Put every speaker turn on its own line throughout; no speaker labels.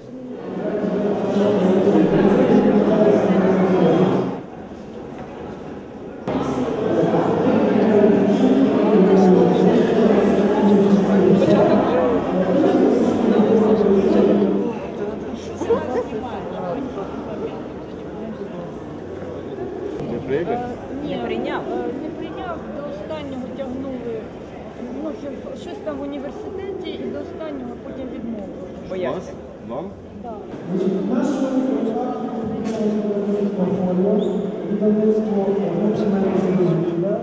discussion? Вам?
Так.
Видавництво «Сімейного дозвілля».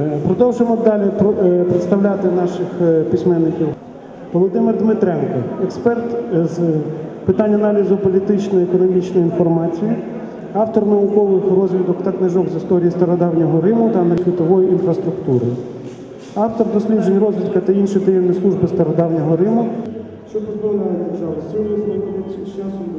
Е, Продовжимо далі е, представляти наших е, письменників. Володимир Дмитренко, експерт е, з питань аналізу політичної економічної інформації, автор наукових розвідок та книжок з історії стародавнього Риму та світової інфраструктури. Автор досліджень розвідка та інші таємні служби стародавнього Риму, що позбавляє державу сили знаходиться з часом.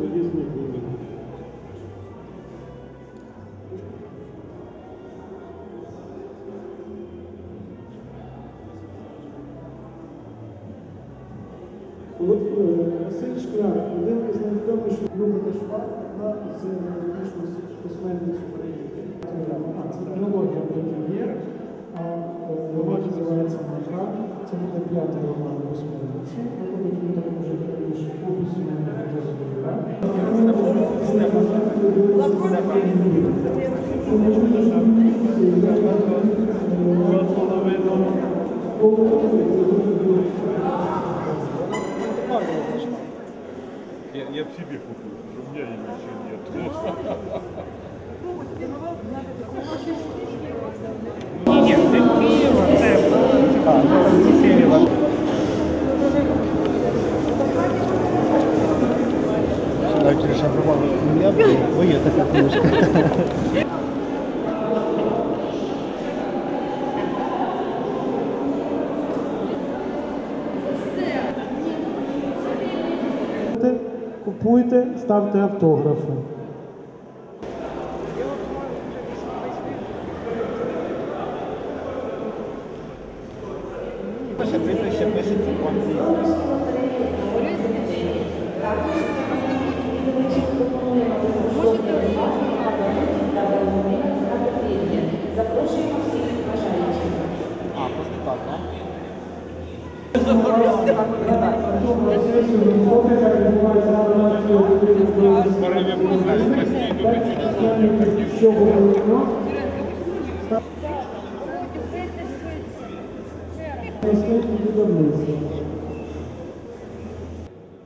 От, е, Василь Шкляр, один із найвідоміших Люба Дашва, одна з називається «Маха». Це буде п'ятий роман письменниці. Виходить він також раніше у письменних дозвілля.
Я, я б собі купив, що в мене нічого нет.
Ні, це Києва, це Києва.
Моє Купуйте, ставте автографи.
Пише прізвище, пишеться по-англійськи. А, просто так, так?
Що говоримо?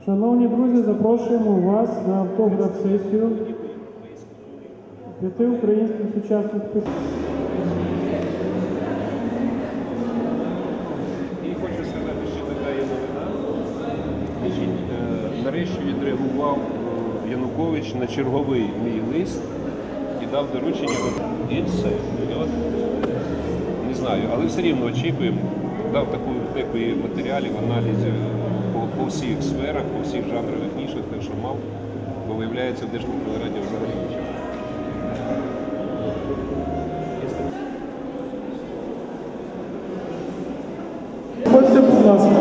Шановні друзі, запрошуємо вас на автограф-сесію п'яти українських сучасних письменників.
І хочу сказати, що така є новина. Значить, е, нарешті відреагував е, Янукович на черговий мій лист і дав доручення. І все. І от, не знаю, але все рівно очікуємо. Дав таку таку матеріалів, аналізів по, по всіх сферах, по всіх жанрових нішах, так що мав, бо виявляється в Держкомпелераді взагалі нічого.
Будь ласка.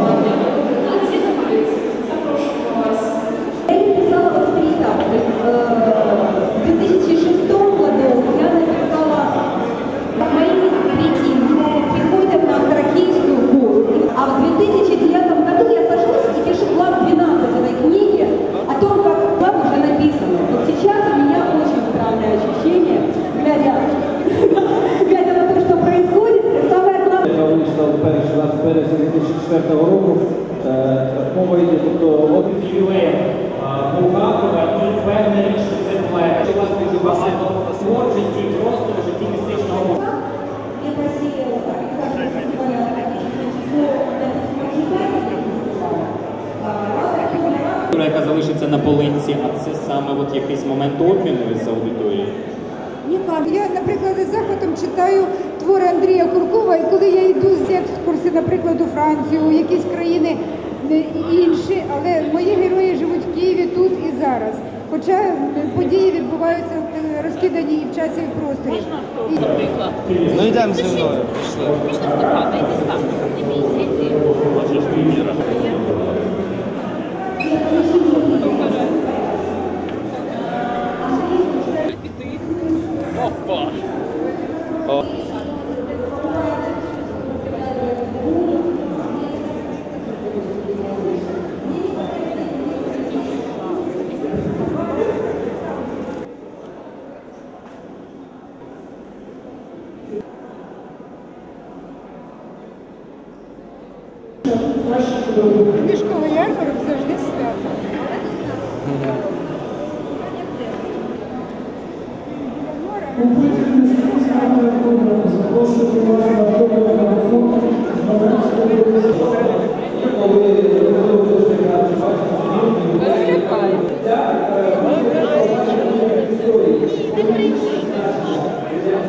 Мова йде, тобто от
ювілеєм Булгакова і впевнений, що це. У вас дуже багато творчості просто в житті містичного яка залишиться на полинці, а це саме от якийсь момент обміну з аудиторією.
Ніяк. Я, наприклад, з захватом читаю твори Андрія Куркова, і коли я йду з екскурсії, наприклад, у Францію, у якісь країни е, інші, але мої герої живуть в Києві тут і зараз. Хоча події відбуваються е, розкидані і в часі, і в просторі.
Ну йдемо зі мною. Пішли.
Книжковий ярмарок завжди свято.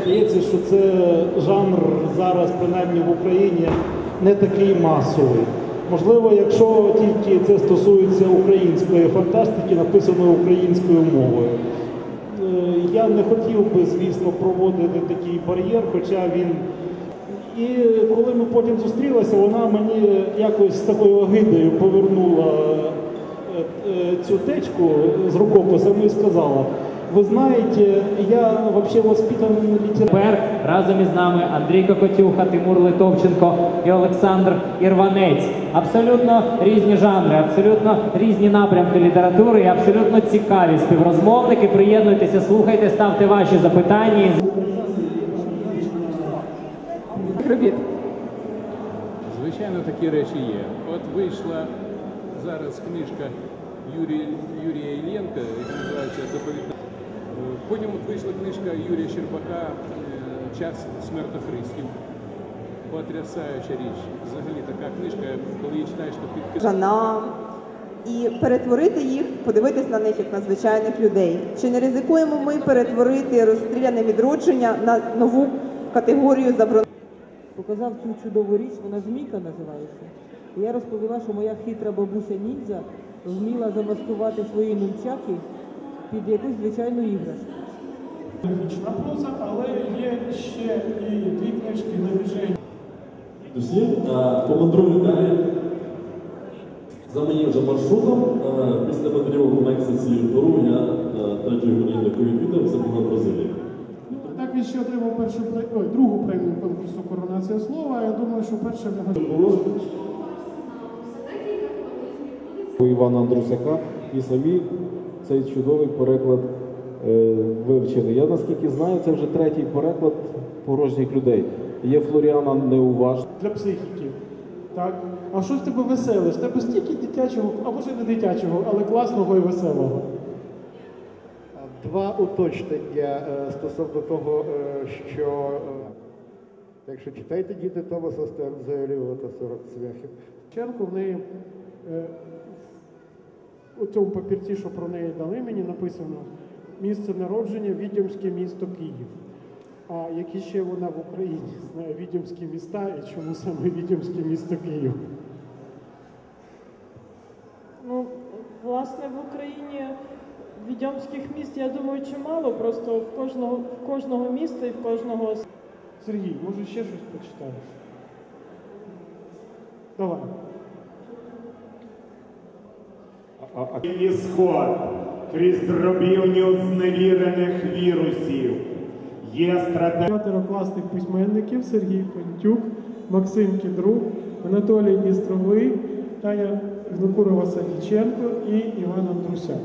Здається, що це жанр зараз, принаймні в Україні, не такий масовий. Можливо, якщо тільки це стосується української фантастики, написаної українською мовою. Е, Я не хотів би, звісно, проводити такий бар'єр, хоча він. І коли ми потім зустрілися, вона мені якось з такою огидою повернула е, е, цю течку з рукописом і сказала: ви знаєте, я взагалі воспитаний літератор.
Тепер разом із нами Андрій Кокотюха, Тимур Литовченко і Олександр Ірванець. Абсолютно різні жанри, абсолютно різні напрямки літератури і абсолютно цікаві співрозмовники. Приєднуйтеся, слухайте, ставте ваші запитання.
Звичайно, такі речі є. От вийшла зараз книжка Юрія, Юрія Іллєнка, яка називається Заповідна. Потім от вийшла книжка Юрія Щербака е, Час смертохристів. Потрясаюча річ. Взагалі така книжка, коли її читаєш, то під
і перетворити їх, подивитись на них як на звичайних людей. Чи не ризикуємо ми перетворити розстріляне відродження на нову категорію заборонених?
показав цю чудову річ, вона змійка називається. І я розповіла, що моя хитра бабуся ніндзя вміла замаскувати свої нунчаки під якусь звичайну іграшку.
Графічна проза, але є ще і дві книжки на.
Друзі, е, помандрую далі за моїм же маршрутом. Е, Після мандрівок Мексиці і Перу я е, третьою годинникою відвідав, це була Бразилія.
Так він ще отримав першу ой, другу премію конкурсу Коронація слова. Я думаю, що перша в нього
у Івана Андрусяка і самі цей чудовий переклад е, вивчили. Я наскільки знаю, це вже третій переклад порожніх людей. Є Флоріана Неуваж.
для психіки. Так? А що в тебе веселе? З тебе стільки дитячого, а може не дитячого, але класного і веселого.
Два уточнення е, стосовно того, е, що якщо читаєте діти Томаса Стензеліо та 40 цвяхів.
Ченко в неї у цьому папірці, що про неї дали мені, написано місце народження Відьомське місто Київ. А які ще вона в Україні знає відьомські міста і чому саме відьомське місто Київ?
Ну, власне, в Україні відьомських міст, я думаю, чимало. Просто в кожного, в кожного міста і в кожного
Сергій, може ще щось почитаєш? Давай.
Ісход крізь дробівню зневірених вірусів. Є страдання.
П'ятеро класних письменників Сергій Пентюк, Максим Кідрук, Анатолій Бістровий, Таня Гнукурова Садіченко і Іван Андрусяк.